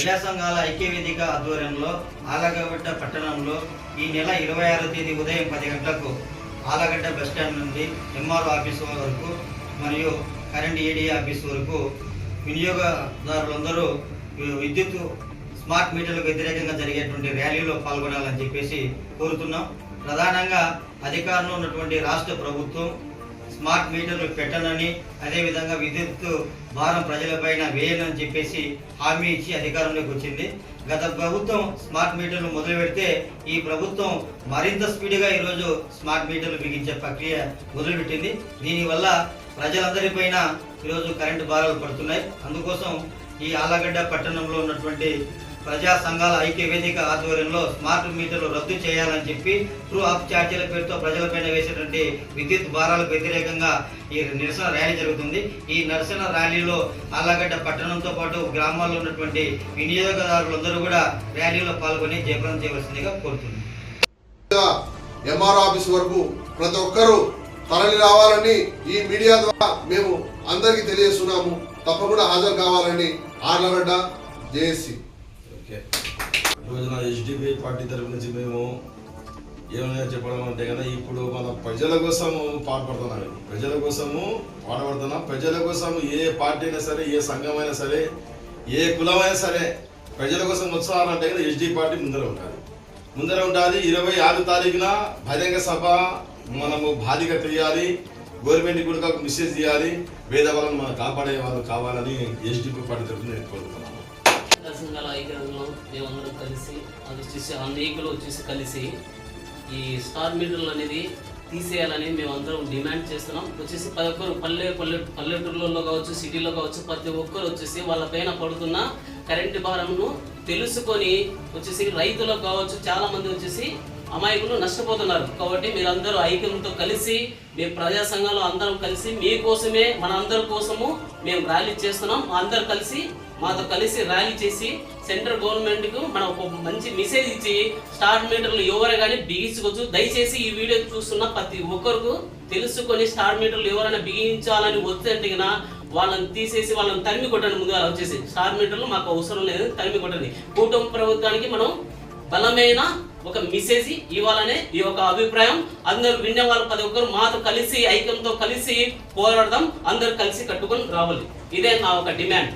మహిళా సంఘాల ఐక్య వేదిక ఆధ్వర్యంలో ఆలగడ్డ పట్టణంలో ఈ నెల ఇరవై ఆరో తేదీ ఉదయం పది గంటలకు ఆలగడ్డ బస్టాండ్ నుండి ఎంఆర్ ఆఫీస్ వరకు మరియు కరెంట్ ఏడీ ఆఫీస్ వరకు వినియోగదారులందరూ విద్యుత్ స్మార్ట్ మీటర్లకు వ్యతిరేకంగా జరిగేటువంటి ర్యాలీలో పాల్గొనాలని చెప్పేసి కోరుతున్నాం. ప్రధానంగా అధికారంలో ఉన్నటువంటి రాష్ట్ర ప్రభుత్వం స్మార్ట్ మీటర్లు పెట్టనని అదేవిధంగా విద్యుత్ భారం ప్రజలపైన వేయనని చెప్పేసి హామీ ఇచ్చి అధికారంలోకి వచ్చింది. గత ప్రభుత్వం స్మార్ట్ మీటర్లు మొదలు పెడితే ఈ ప్రభుత్వం మరింత స్పీడ్గా ఈరోజు స్మార్ట్ మీటర్లు బిగించే ప్రక్రియ మొదలుపెట్టింది. దీనివల్ల ప్రజలందరిపైన ఈరోజు కరెంటు భారాలు పడుతున్నాయి. అందుకోసం ఈ ఆలగడ్డ పట్టణంలో ఉన్నటువంటి ప్రజా సంఘాల ఐక్య వేదిక ఆధ్వర్యంలో స్మార్ట్ మీటర్లు రద్దు చేయాలని చెప్పి ట్రూ ఆఫ్ ఛార్జీల పేరుతో ప్రజలపైన వేసేటువంటి విద్యుత్ భారాలకు వ్యతిరేకంగా ఈ నిరసన ర్యాలీ జరుగుతుంది. ఈ నిరసన ర్యాలీలో ఆలగడ్డ పట్టణంతో పాటు గ్రామాల్లో ఉన్నటువంటి వినియోగదారులందరూ కూడా ర్యాలీలో పాల్గొని జయప్రదం చేయవలసిందిగా కోరుతుంది ఎంఆర్ ఆఫీస్ వరకు ప్రతి ఒక్కరూ తరలి రావాలని ఈ మీడియా ద్వారా మేము అందరికీ తెలియజేస్తున్నాము. తప్పకుండా హాజరు కావాలని ఆర్లగడ్డ జేఏసీ. రోజున హెచ్డిబి పార్టీ తరఫు నుంచి మేము ఏమైనా చెప్పడం అంటే కదా ఇప్పుడు మన ప్రజల కోసము పాటుపడుతున్నాం. ప్రజల కోసము పాటుపడుతున్నాం. ప్రజల కోసం ఏ పార్టీ అయినా సరే ఏ సంఘం అయినా సరే ఏ కులమైనా సరే ప్రజల కోసం ఉత్సాహాలంటే కదా హెచ్డి పార్టీ ముందర ఉంటుంది ముందర ఉంటుంది ఇరవై ఆరు తారీఖున బహిరంగ సభ మనము బాధ్యత తెలియాలి గవర్నమెంట్ కూడా ఒక మెసేజ్ చేయాలి పేదవాళ్ళని మనం కాపాడే వాళ్ళు కావాలని ఎస్డిపి పార్టీ తరఫున నేను కోరుతున్నాను సంఘాల ఐక్యంలో మేమందరం కలిసి అది వచ్చేసి అనేకులు వచ్చేసి కలిసి ఈ స్టార్ మీటర్లు అనేది తీసేయాలని మేము అందరం డిమాండ్ చేస్తున్నాం. వచ్చేసి ప్రతి ఒక్కరు పల్లె పల్లె పల్లెటూర్లలో కావచ్చు సిటీలో కావచ్చు ప్రతి ఒక్కరు వచ్చేసి వాళ్ళ పైన పడుతున్న కరెంటు భారంను తెలుసుకొని వచ్చేసి రైతులకు కావచ్చు చాలామంది వచ్చేసి అమాయకులు నష్టపోతున్నారు. కాబట్టి మీరందరూ ఐక్యంతో కలిసి మీ ప్రజా సంఘాలు అందరం కలిసి మీకోసమే మన అందరి కోసము మేము ర్యాలీ చేస్తున్నాం. అందరు కలిసి మాతో కలిసి ర్యాలీ చేసి సెంట్రల్ గవర్నమెంట్కు మనం ఒక మంచి మెసేజ్ ఇచ్చి స్టార్ మీటర్లు ఎవరు కానీ బిగించుకోవచ్చు. దయచేసి ఈ వీడియో చూస్తున్న ప్రతి ఒక్కరికి తెలుసుకొని స్టార్ మీటర్లు ఎవరైనా బిగించాలని వస్తే వాళ్ళని తీసేసి వాళ్ళని తరిమి కొట్టండి ముందుగా వచ్చేసి. స్టార్ మీటర్లు మాకు అవసరం లేదు తరిమి కొట్టండి. కూటమి ప్రభుత్వానికి మనం బలమైన ఒక మెసేజ్ ఇవ్వాలనే ఈ యొక్క అభిప్రాయం. అందరూ వినే వాళ్ళు ప్రతి ఒక్కరు మాతో కలిసి ఐక్యంతో కలిసి పోరాడదాం. అందరు కలిసి కట్టుకొని రావాలి. ఇదే నా ఒక డిమాండ్.